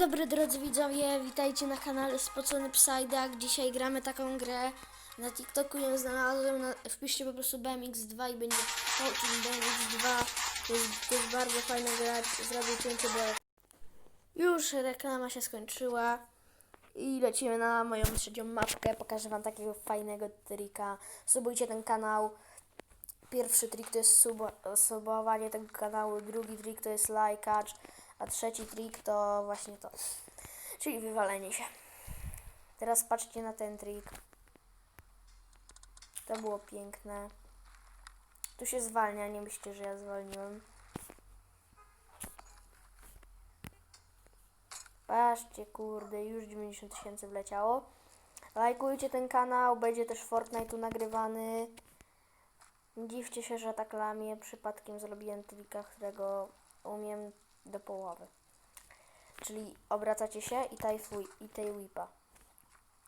Dobry drodzy widzowie, witajcie na kanale Spocony Psydak. Dzisiaj gramy taką grę. Na TikToku ją znalazłem. Na, wpiszcie po prostu BMX2 i będzie Talking BMX2. To jest, to jest bardzo fajna gra. Zrobię cięcie, bo już reklama się skończyła. I lecimy na moją trzecią mapkę. Pokażę wam takiego fajnego trika. Subujcie ten kanał. Pierwszy trik to jest subo, subowanie tego kanału, drugi trik to jest lajkacz, a trzeci trik to właśnie to, czyli wywalenie się. Teraz patrzcie na ten trik. To było piękne. Tu się zwalnia, nie myślcie, że ja zwolniłem. Patrzcie, kurde, już 90 tysięcy wleciało. Lajkujcie ten kanał, będzie też Fortnite tu nagrywany. Dziwcie się, że tak lamię. Przypadkiem zrobiłem trika, którego umiem do połowy. Czyli obracacie się i taj, fuj, i tej whipa.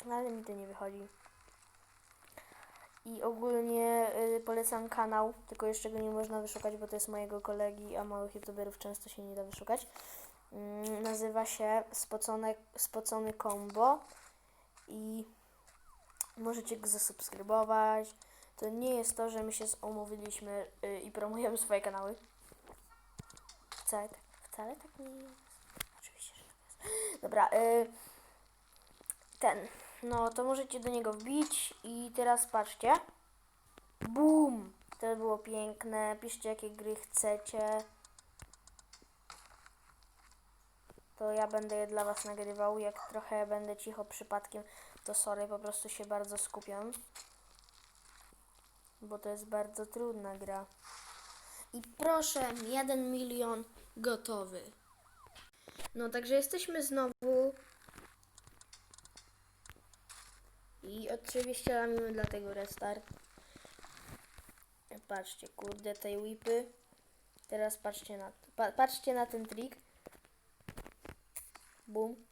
No ale mi to nie wychodzi. I ogólnie y, polecam kanał, tylko jeszcze go nie można wyszukać, bo to jest mojego kolegi, a małych youtuberów często się nie da wyszukać. Mm, nazywa się Spocone, Spocony Combo i możecie go zasubskrybować. To nie jest to, że my się umówiliśmy y, i promujemy swoje kanały. Tak- wcale tak nie jest. Oczywiście, że tak jest. Dobra, y, ten. No to możecie do niego wbić i teraz patrzcie. Bum! To było piękne. Piszcie jakie gry chcecie. To ja będę je dla was nagrywał. Jak trochę będę cicho przypadkiem, to sorry, po prostu się bardzo skupiam bo to jest bardzo trudna gra. I proszę, jeden milion gotowy. No, także jesteśmy znowu. I oczywiście lamimy dlatego restart. Patrzcie, kurde, tej whipy. Teraz patrzcie na, pa, patrzcie na ten trik. Bum.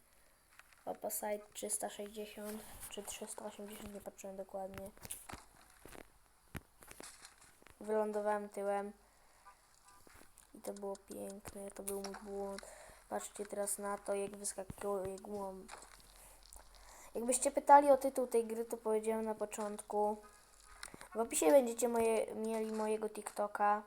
Opa side 360 czy 380, nie patrzyłem dokładnie. Wylądowałem tyłem. I to było piękne, to był mój błąd. Patrzcie teraz na to, jak wyskakuje głąb. Jakbyście pytali o tytuł tej gry, to powiedziałem na początku. W opisie będziecie moje, mieli mojego TikToka.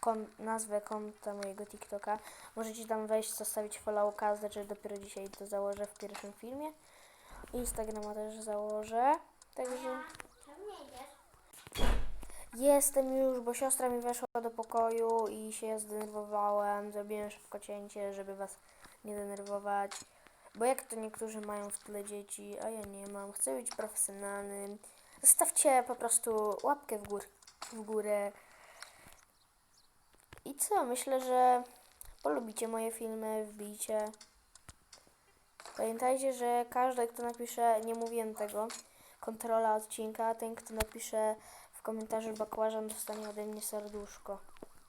Kon, nazwę konta mojego TikToka. Możecie tam wejść, zostawić followka, znaczy dopiero dzisiaj to założę w pierwszym filmie. Instagrama też założę. Także... Jestem już, bo siostra mi weszła do pokoju i się zdenerwowałem. Zrobiłem szybko cięcie, żeby was nie denerwować. Bo jak to niektórzy mają w tle dzieci, a ja nie mam. Chcę być profesjonalnym. Zostawcie po prostu łapkę w, gór, w górę. I co? Myślę, że polubicie moje filmy, wbijcie. Pamiętajcie, że każdy, kto napisze, nie mówiłem tego, kontrola odcinka, ten, kto napisze komentarzu bakłażan dostanie ode mnie serduszko.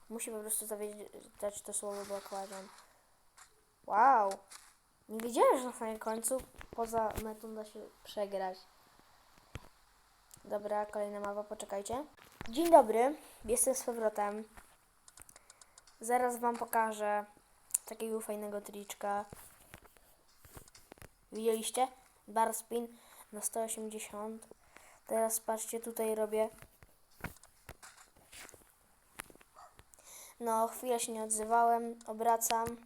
Musi po prostu zawiedzieć to słowo bakłażan. Wow! Nie wiedziałem, że na samym końcu poza metą da się przegrać. Dobra, kolejna mapa, poczekajcie. Dzień dobry, jestem z powrotem. Zaraz wam pokażę takiego fajnego triczka. Widzieliście? Bar spin na 180. Teraz patrzcie, tutaj robię No, chwilę się nie odzywałem, obracam.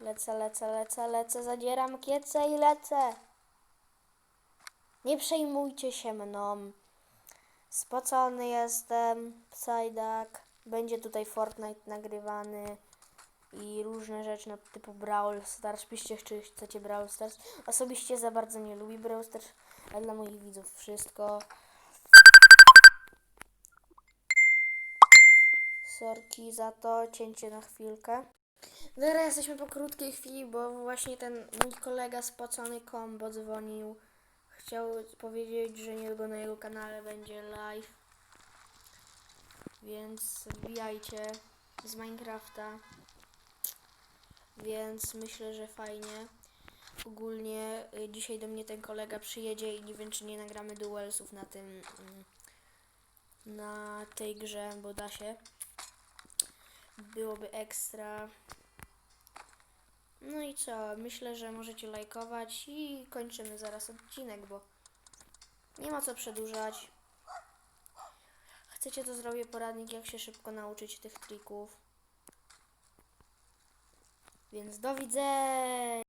Lecę, lecę, lecę, lecę, zadzieram kiece i lecę. Nie przejmujcie się mną. Spocony jestem, Psydak. Będzie tutaj Fortnite nagrywany i różne rzeczy na typu Brawl Stars. Piszcie, czy chcecie Brawl Stars. Osobiście za bardzo nie lubię Brawl Stars, ale dla moich widzów wszystko. Sorki za to, cięcie na chwilkę. Dobra, jesteśmy po krótkiej chwili, bo właśnie ten mój kolega spocony kombo dzwonił. Chciał powiedzieć, że niedługo na jego kanale będzie live. Więc wbijajcie z Minecrafta. Więc myślę, że fajnie. Ogólnie y, dzisiaj do mnie ten kolega przyjedzie i nie wiem, czy nie nagramy duelsów na tym. mm, Na tej grze, bo da się byłoby ekstra. No i co? Myślę, że możecie lajkować i kończymy zaraz odcinek, bo nie ma co przedłużać. Chcecie, to zrobię poradnik, jak się szybko nauczyć tych trików. Więc do widzenia!